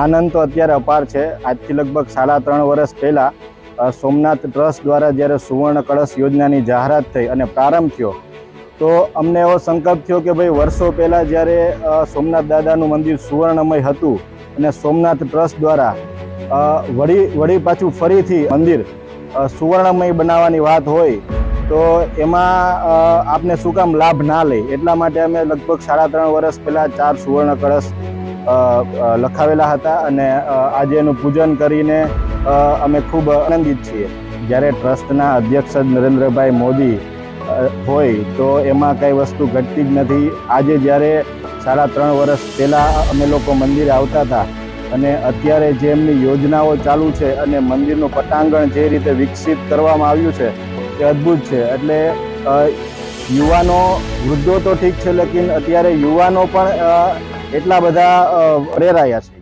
આનંદ તો અત્યારે અપાર છે. આજથી લગભગ સાડા ત્રણ વર્ષ પહેલાં સોમનાથ ટ્રસ્ટ દ્વારા જ્યારે સુવર્ણ કળશ યોજનાની જાહેરાત થઈ અને પ્રારંભ થયો, તો અમને એવો સંકલ્પ થયો કે ભાઈ વર્ષો પહેલાં જ્યારે સોમનાથ દાદાનું મંદિર સુવર્ણમય હતું અને સોમનાથ ટ્રસ્ટ દ્વારા વળી વળી પાછું ફરીથી મંદિર સુવર્ણમય બનાવવાની વાત હોય, તો એમાં આપને શું કામ લાભ ના લે. એટલા માટે અમે લગભગ સાડા ત્રણ વર્ષ પહેલાં ચાર સુવર્ણ કળશ લખાવેલા હતા અને આજે એનું પૂજન કરીને અમે ખૂબ આનંદિત છીએ. જ્યારે ટ્રસ્ટના અધ્યક્ષ નરેન્દ્રભાઈ મોદી હોય તો એમાં કઈ વસ્તુ ઘટતી જ નથી. આજે જ્યારે સાડા ત્રણ વર્ષ પહેલાં અમે લોકો મંદિરે આવતા હતા અને અત્યારે જે એમની યોજનાઓ ચાલુ છે અને મંદિરનું પટાંગણ જે રીતે વિકસિત કરવામાં આવ્યું છે, એ અદ્ભુત છે. એટલે યુવાનો, વૃદ્ધો તો ઠીક છે, લેકિન અત્યારે યુવાનો પણ એટલા બધા રેરાયા છે.